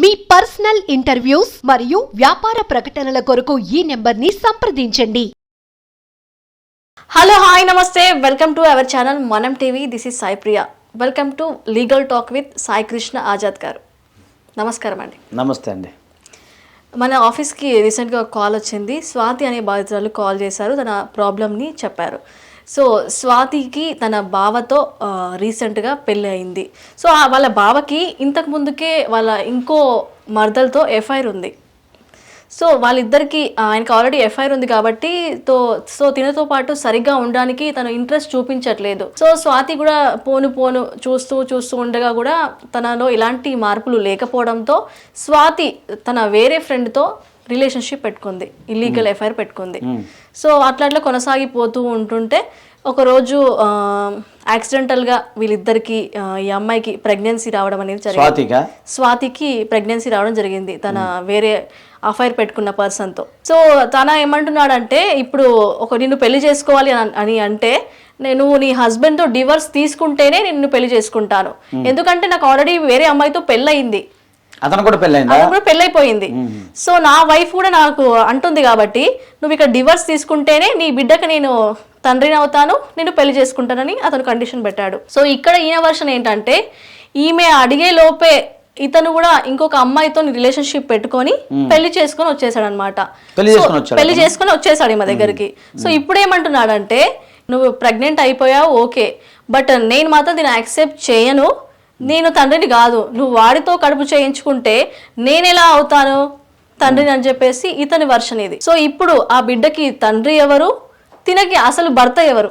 మీ personal interviews మరియు వ్యాపార ప్రకటనల కొరకు ఈ నెంబర్ని సంప్రదించండి. హలో హాయ్ నమస్తే. వెల్కమ్ టు అవర్ ఛానల్ మనం TV this is Sai Priya welcome to legal talk with Sai Krishna Azad గారు నమస్కారం అండి. నమస్తే అండి. మన ఆఫీస్కి రీసెంట్గా ఒక కాల్ వచ్చింది. స్వాతి అనే బాధితురాలు కాల్ చేశారు. తన ప్రాబ్లమ్ని చెప్పారు. సో స్వాతికి తన బావతో రీసెంట్గా పెళ్ళి అయింది. సో ఆ వాళ్ళ బావకి ఇంతకు ముందుకే వాళ్ళ ఇంకో మర్దలతో ఎఫ్ఐఆర్ ఉంది. సో వాళ్ళిద్దరికి ఆయనకి ఆల్రెడీ ఎఫ్ఐఆర్ ఉంది కాబట్టి తో సో తినతో పాటు సరిగ్గా ఉండడానికి తను ఇంట్రెస్ట్ చూపించట్లేదు. సో స్వాతి కూడా పోను పోను చూస్తూ చూస్తూ ఉండగా కూడా తనలో ఇలాంటి మార్పులు లేకపోవడంతో స్వాతి తన వేరే ఫ్రెండ్తో రిలేషన్షిప్ పెట్టుకుంది. ఇల్లీగల్ ఎఫ్ఐఆర్ పెట్టుకుంది. సో అట్లా అట్లా కొనసాగిపోతూ ఉంటుంటే ఒకరోజు యాక్సిడెంటల్గా వీళ్ళిద్దరికి ఈ అమ్మాయికి ప్రెగ్నెన్సీ రావడం అనేది జరిగింది. స్వాతికి? ప్రెగ్నెన్సీ రావడం జరిగింది. తన వేరే అఫైర్ పెట్టుకున్న పర్సన్తో సో తన ఏమంటున్నాడంటే ఇప్పుడు ఒక నిన్ను పెళ్ళి చేసుకోవాలి అని- అని అంటే నేను నీ హస్బెండ్తో డివర్స్ తీసుకుంటేనే నిన్ను పెళ్ళి చేసుకుంటాను. ఎందుకంటే నాకు ఆల్రెడీ వేరే అమ్మాయితో పెళ్ళయింది. అతను కూడా పెళ్ళైందా? ఆమె కూడా పెళ్ళైపోయింది. సో నా వైఫ్ కూడా నాకు అంటుంది కాబట్టి నువ్వు ఇక్కడ డివర్స్ తీసుకుంటేనే నీ బిడ్డకి నేను తండ్రిని అవుతాను నేను పెళ్ళి చేసుకుంటానని అతను కండిషన్ పెట్టాడు. సో ఇక్కడ ఈయన వర్షన్ ఏంటంటే ఈమె అడిగే లోపే ఇతను కూడా ఇంకొక అమ్మాయితో రిలేషన్షిప్ పెట్టుకొని పెళ్ళి చేసుకొని వచ్చేసాడు అనమాట పెళ్ళి చేసుకొని వచ్చాడా పెళ్ళి చేసుకొని వచ్చేసాడు ఈమె దగ్గరికి. సో ఇప్పుడు ఏమంటున్నాడంటే నువ్వు ప్రెగ్నెంట్ అయిపోయావు ఓకే. బట్ నేను మాత్రం దీన్ని యాక్సెప్ట్ చేయను. నేను తండ్రిని కాదు. నువ్వు వాడితో కడుపు చేయించుకుంటే నేను ఎలా అవుతాను? తండ్రిని అని చెప్పేసి ఇతని వర్షన్ ఇది. సో ఇప్పుడు ఆ బిడ్డకి తండ్రి ఎవరు? తినకి అసలు భర్త ఎవరు?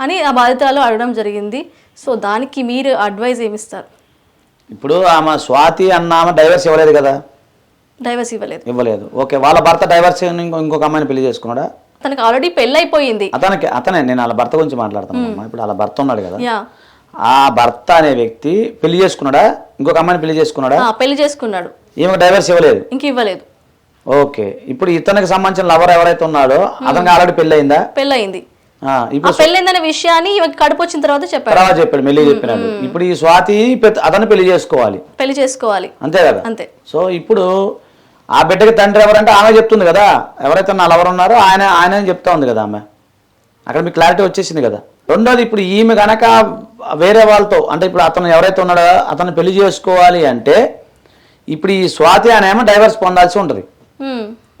అని ఆ బాధితురాలు అడగడం జరిగింది. సో దానికి మీరు అడ్వైజ్ ఏమిస్తారు? ఇప్పుడు ఆమె స్వాతి అన్న ఆమె డైవర్స్ ఇవ్వలేదు కదా? డైవర్స్ ఇవ్వలేదు. ఇవ్వలేదు. ఓకే వాళ్ళ భర్త డైవర్స్ ఇంకో ఇంకొక అమ్మాయిని పెళ్ళి చేసుకున్నాడా? తనకు ఆల్రెడీ పెళ్ళైపోయింది. అతనికి అతనే నేను వాళ్ళ భర్త గురించి మాట్లాడుతున్నాను అమ్మా. ఇప్పుడు వాళ్ళ భర్త ఉన్నాడు కదా. ఆ భర్త అనే వ్యక్తి పెళ్ళి చేసుకున్నాడా? ఇంకొక అమ్మాయిని పెళ్ళి చేసుకున్నాడా? ఆ, పెళ్ళి చేసుకున్నాడు. ఈమెకు డైవర్స్ ఇవ్వలేదు? ఇంక ఇవ్వలేదు. ఓకే. ఇప్పుడు ఇతనికి సంబంధించిన లవర్ ఎవరైతే ఉన్నాడో అతనికి ఆల్రెడీ పెళ్ళి అయిందా పెళ్ళయింది. ఆ, ఆ ఇప్పుడు పెళ్ళైందనే విషయాన్ని ఈమెకి కడుపు వచ్చిన తర్వాత చెప్పాడు. తర్వాత చెప్పాడు మెల్లి చెప్పినాడు. ఇప్పుడు ఈ స్వాతి పెద్ద- అతన్ని పెళ్ళి చేసుకోవాలి. పెళ్ళి చేసుకోవాలి. అంతే కదా? అంతే. సో ఇప్పుడు ఆ బిడ్డకి తండ్రి ఎవరంటే ఆమె చెప్తుంది కదా? ఎవరైతే నా లవర్ ఉన్నారో ఆయన ఆయన అని చెప్తా ఉంది కదా ఆమె. అక్కడ మీకు క్లారిటీ వచ్చేసింది కదా? రెండోది ఇప్పుడు ఈమె గనక వేరే వాళ్ళతో అంటే ఇప్పుడు అతను ఎవరైతే ఉన్నాడో అతను పెళ్ళి చేసుకోవాలి అంటే ఇప్పుడు ఈ స్వాతి అనే ఆమె డైవర్స్ పొందాల్సి ఉంటుంది.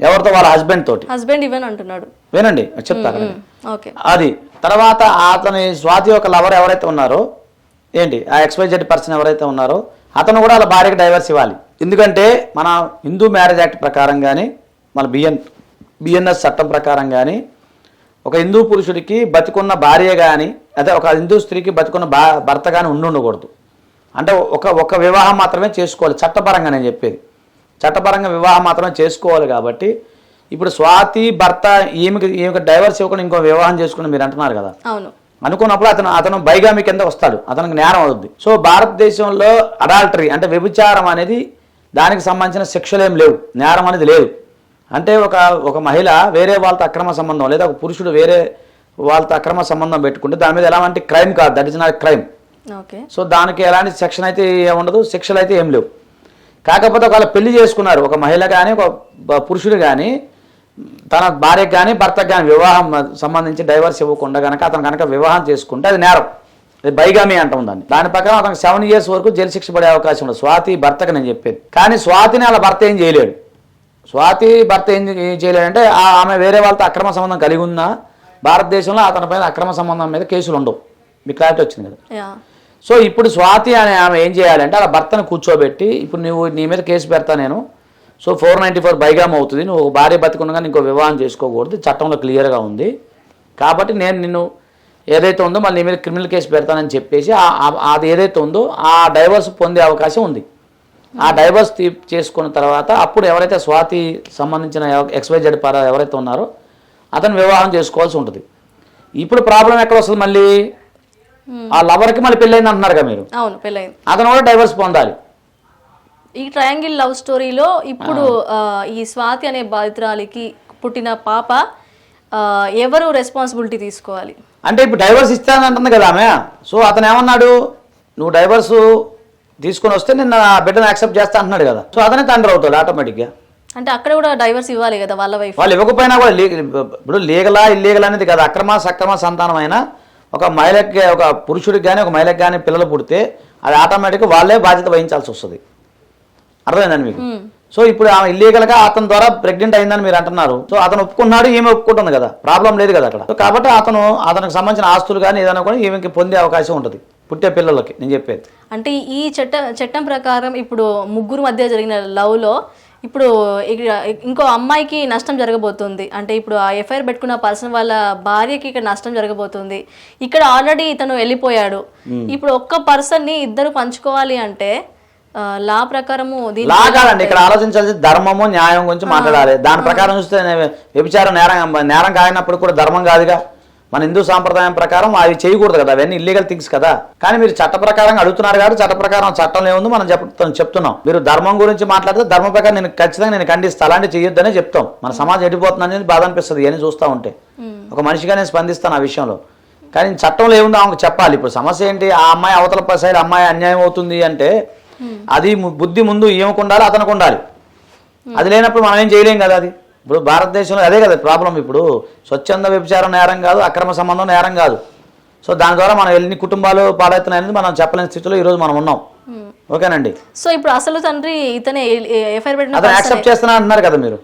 ఎవరితో? వాళ్ళ హస్బెండ్ తోటి. హస్బెండ్ ఇవన్ అంటున్నాడు. వినండి చెప్తా అది తర్వాత అతని స్వాతి యొక్క లవర్ ఎవరైతే ఉన్నారో ఏంటి? ఆ ఎక్స్వైజెడ్ పర్సన్ ఎవరైతే ఉన్నారో అతను కూడా వాళ్ళ భార్యకి డైవర్స్ ఇవ్వాలి. ఎందుకంటే మన హిందూ మ్యారేజ్ యాక్ట్ ప్రకారం కానీ మన బిఎన్ బిఎన్ఎస్ చట్టం ప్రకారం కానీ ఒక హిందూ పురుషుడికి బతికున్న భార్య కానీ అదే ఒక హిందూ స్త్రీకి బతికున్న భర్త కానీ ఉండి ఉండకూడదు. అంటే ఒక ఒక వివాహం మాత్రమే చేసుకోవాలి. చట్టపరంగా నేను చెప్పేది. చట్టపరంగా వివాహం మాత్రమే చేసుకోవాలి కాబట్టి ఇప్పుడు స్వాతి భర్త ఈమెకి ఈమెకి డైవర్స్ ఇవ్వకుండా ఇంకో వివాహం చేసుకుని మీరు అంటున్నారు కదా. అవును. అనుకున్నప్పుడు అతను అతను బైగామి కింద వస్తాడు. అతనికి నేరం అవుద్ది. సో భారతదేశంలో అడాల్టరీ అంటే వ్యభిచారం అనేది దానికి సంబంధించిన శిక్షలు ఏం లేవు. నేరం అనేది లేదు. అంటే ఒక ఒక మహిళ వేరే వాళ్ళతో అక్రమ సంబంధం లేదా ఒక పురుషుడు వేరే వాళ్ళతో అక్రమ సంబంధం పెట్టుకుంటే దాని మీద ఎలాంటి క్రైమ్ కాదు. That is not crime okay so దానికి ఎలాంటి సెక్షన్ అయితే ఏం ఉండదు శిక్షలు అయితే ఏం లేవు. కాకపోతే ఒకవేళ పెళ్ళి చేసుకున్నారు ఒక మహిళ కానీ ఒక పురుషుడు కానీ తన భార్యకు కానీ భర్తకు కానీ వివాహం సంబంధించి డైవర్స్ ఇవ్వకుండా కనుక అతను కనుక వివాహం చేసుకుంటే అది నేరం. అది బైగామి అంటాం దాన్ని. దాని ప్రకారం అతనికి సెవెన్ ఇయర్స్ వరకు జైలు శిక్ష పడే అవకాశం ఉండదు. స్వాతి భర్తకు నేను చెప్పేది. కానీ స్వాతిని వాళ్ళ భర్త ఏం చేయలేడు. స్వాతి భర్త ఏం ఏం చేయలేడంటే ఆ- ఆమె వేరే వాళ్ళతో అక్రమ సంబంధం కలిగి ఉన్నా భారతదేశంలో అతని పైన అక్రమ సంబంధం మీద కేసులు ఉండవు. మీకు క్లారిటీ వచ్చింది కదా? సో ఇప్పుడు స్వాతి అనే ఆమె ఏం చేయాలంటే అలా భర్తను కూర్చోబెట్టి ఇప్పుడు నువ్వు నీ మీద కేసు పెడతా నేను so four ninety four bigamy అవుతుంది నువ్వు ఒక భార్య బతికున్నగా ఇంకో వివాహం చేసుకోకూడదు చట్టంలో క్లియర్గా ఉంది. కాబట్టి నేను నిన్ను ఏదైతే ఉందో మళ్ళీ నీ మీద క్రిమినల్ కేసు పెడతానని చెప్పేసి అది ఏదైతే ఉందో ఆ డైవర్స్ పొందే అవకాశం ఉంది. ఆ డైవర్స్ తీ చేసుకున్న తర్వాత అప్పుడు ఎవరైతే స్వాతి సంబంధించిన ఎక్స్వైజెడ్ పర ఎవరైతే ఉన్నారో అతను వివాహం చేసుకోవాల్సి ఉంటుంది. ఇప్పుడు ప్రాబ్లం ఎక్కడ వస్తుంది మళ్ళీ? ఆ లవర్కి మళ్ళీ పెళ్ళైంది అంటున్నారు కదా మీరు? అవును పెళ్ళయింది అతను కూడా డైవర్స్ పొందాలి. ఈ ట్రయాంగిల్ లవ్ స్టోరీలో ఇప్పుడు ఈ స్వాతి అనే బాధితురాలికి పుట్టిన పాప ఎవరు రెస్పాన్సిబిలిటీ తీసుకోవాలి? అంటే ఇప్పుడు డైవర్స్ ఇస్తానంటుంది కదా ఆమె. సో అతను ఏమన్నాడు? నువ్వు డైవర్స్ తీసుకొని వస్తే నిన్న బిడ్డను యాక్సెప్ట్ చేస్తా అంటున్నాడు కదా. సో అతనే తండ్రి అవుతాడు ఆటోమేటిక్గా. అంటే అక్కడ కూడా డైవర్స్ ఇవ్వాలి కదా వాళ్ళ వైఫ్ వాళ్ళు ఇవ్వకపోయినా కూడా లీగల్ ఇప్పుడు లీగలా ఇల్లీగల్ అనేది కదా. అక్రమ సక్రమ సంతానమైన ఒక మహిళకి ఒక పురుషుడికి కానీ ఒక మహిళకి కానీ పిల్లలు పుడితే అది ఆటోమేటిక్గా వాళ్ళే బాధ్యత వహించాల్సి వస్తుంది. అర్థమైందండి మీకు? సో ఇప్పుడు ఆమె ఇల్లీగల్గా అతని ద్వారా ప్రెగ్నెంట్ అయిందని మీరు అంటున్నారు. సో అతను ఒప్పుకున్నాడు ఈమె ఒప్పుకుంటుంది కదా. ప్రాబ్లం లేదు కదా అక్కడ. సో కాబట్టి అతను అతనికి సంబంధించిన ఆస్తులు కానీ ఏదైనా కూడా ఈమెకి పొందే అవకాశం ఉంటుంది. పుట్టే పిల్లలకి నేను చెప్పేది. అంటే ఈ చట్ట చట్టం ప్రకారం ఇప్పుడు ముగ్గురు మధ్య జరిగిన లవ్లో ఇప్పుడు ఇంకో అమ్మాయికి నష్టం జరగబోతుంది. అంటే ఇప్పుడు ఆ ఎఫ్ఐఆర్ పెట్టుకున్న పర్సన్ వాళ్ళ భార్యకి ఇక్కడ నష్టం జరగబోతుంది. ఇక్కడ ఆల్రెడీ ఇతను వెళ్ళిపోయాడు. ఇప్పుడు ఒక్క పర్సన్ని ఇద్దరు పంచుకోవాలి అంటే లా ప్రకారము లా కాదండి ఇక్కడ ఆలోచించాల్సి ధర్మము న్యాయం గురించి మాట్లాడాలి. దాని ప్రకారం చూస్తే వ్యభిచారం నేరం నేరం కాగినప్పుడు కూడా ధర్మం కాదుగా? మన హిందూ సాంప్రదాయం ప్రకారం అవి చేయకూడదు కదా అవన్నీ ఇల్లీగల్ థింగ్స్ కదా. కానీ మీరు చట్ట ప్రకారం అడుగుతున్నారు కాబట్టి చట్ట ప్రకారం చట్టంలో ఏముంది మనం చెప్తాం చెప్తున్నాం. మీరు ధర్మం గురించి మాట్లాడితే ధర్మం ప్రకారం నేను ఖచ్చితంగా నేను ఖండిస్తా అలాంటి చేయొద్దనే చెప్తాం. మన సమాజం ఎడిపోతుంది అనేది బాధ అనిపిస్తుంది ఇవన్నీ చూస్తూ ఉంటే. ఒక మనిషిగా నేను స్పందిస్తాను ఆ విషయంలో. కానీ చట్టంలో ఏముందో ఆమెకు చెప్పాలి. ఇప్పుడు సమస్య ఏంటి ఆ అమ్మాయి అవతల సైడ్ అమ్మాయి అన్యాయం అవుతుంది అంటే అది బుద్ధి ముందు ఈమెకు ఉండాలి అతనికి ఉండాలి. అది లేనప్పుడు మనం ఏం చేయలేం కదా అది. ఇప్పుడు భారతదేశంలో అదే కదా ప్రాబ్లం ఇప్పుడు. స్వచ్ఛంద వ్యభిచారం నేరం కాదు అక్రమ సంబంధం నేరం కాదు. సో దాని ద్వారా మనం ఎన్ని కుటుంబాలు పాడవుతున్నాయనేది మనం చెప్పలేని స్థితిలో ఈరోజు మనం ఉన్నాం. ఓకేనండి? సో ఇప్పుడు అసలు తండ్రి ఇతనే ఎఫ్ఐఆర్ పెట్టిన అతను person యాక్సెప్ట్ చేస్తున్నా అంటున్నారు కదా మీరు.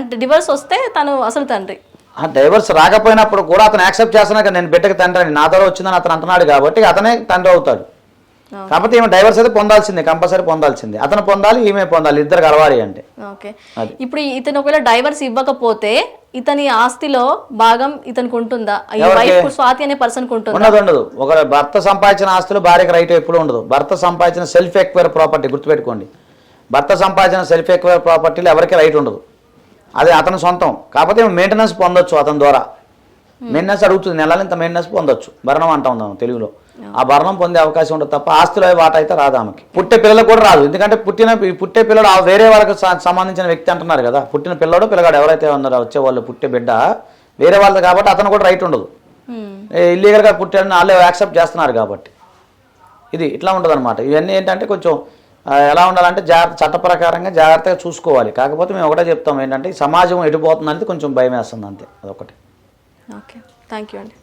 అంటే డివర్స్ వస్తే తను అసలు తండ్రి. ఆ డైవర్స్ రాకపోయినప్పుడు కూడా అతను యాక్సెప్ట్ చేస్తున్నా కదా నేను బిడ్డకి తండ్రి అని. నా ద్వారా వచ్చిందని అతను అంటున్నాడు కాబట్టి అతనే తండ్రి అవుతాడు. కాకపోతే ఈమె డైవర్స్ అయితే పొందాల్సిందే కంపల్సరీ పొందాల్సిందే. అతను పొందాలి ఈమె పొందాలి ఇద్దరు కలవాలి అంటే. ఓకే. ఇప్పుడు ఇతను ఒకవేళ డైవర్స్ ఇవ్వకపోతే ఇతని ఆస్తిలో భాగం ఇతనికి ఉంటుందా? ఈ ఎవరికి? వైఫ్ స్వాతి అనే పర్సన్ ఉంటుందా? ఉండదు ఉండదు. ఒక భర్త సంపాదించిన ఆస్తులు భార్యకి రైట్ ఎప్పుడు ఉండదు. భర్త సంపాదించిన సెల్ఫ్ ఎక్వైర్ ప్రాపర్టీ గుర్తుపెట్టుకోండి. భర్త సంపాదించిన సెల్ఫ్ ఎక్వైర్ ప్రాపర్టీలో ఎవరికి రైట్ ఉండదు. అది అతని సొంతం. కాకపోతే మెయింటెనెన్స్ పొందొచ్చు అతని ద్వారా. మెయింటెనెన్స్ అడుగుతుంది. నెలలు ఇంత మెయింటెనెన్స్ పొందొచ్చు. భరణం అంటాం తెలుగులో. ఆ భరణం పొందే అవకాశం ఉండదు తప్ప ఆస్తిలో వాట అయితే రాదు ఆమెకి. పుట్టే పిల్లలకు కూడా రాదు. ఎందుకంటే పుట్టిన పుట్టే పిల్లడు ఆ వేరే వాళ్ళకి సంబంధించిన వ్యక్తి అంటున్నారు కదా. పుట్టిన పిల్లడు పిల్లగాడు ఎవరైతే ఉన్నారో వచ్చే వాళ్ళు పుట్టే బిడ్డ వేరే వాళ్ళది కాబట్టి అతను కూడా రైట్ ఉండదు. Hmm. ఇల్లీగల్గా పుట్టాడని వాళ్ళు యాక్సెప్ట్ చేస్తున్నారు కాబట్టి. ఇది ఇట్లా ఉంటుంది అనమాట ఇవన్నీ ఏంటంటే కొంచెం ఎలా ఉండాలంటే జాగ్రత్త చట్ట ప్రకారంగా జాగ్రత్తగా చూసుకోవాలి. కాకపోతే మేము ఒకటే చెప్తాం ఏంటంటే ఈ సమాజం ఎడిపోతుంది అనేది కొంచెం భయం వేస్తుంది అంతే. అదొకటి ఓకే థ్యాంక్ యూ అండి.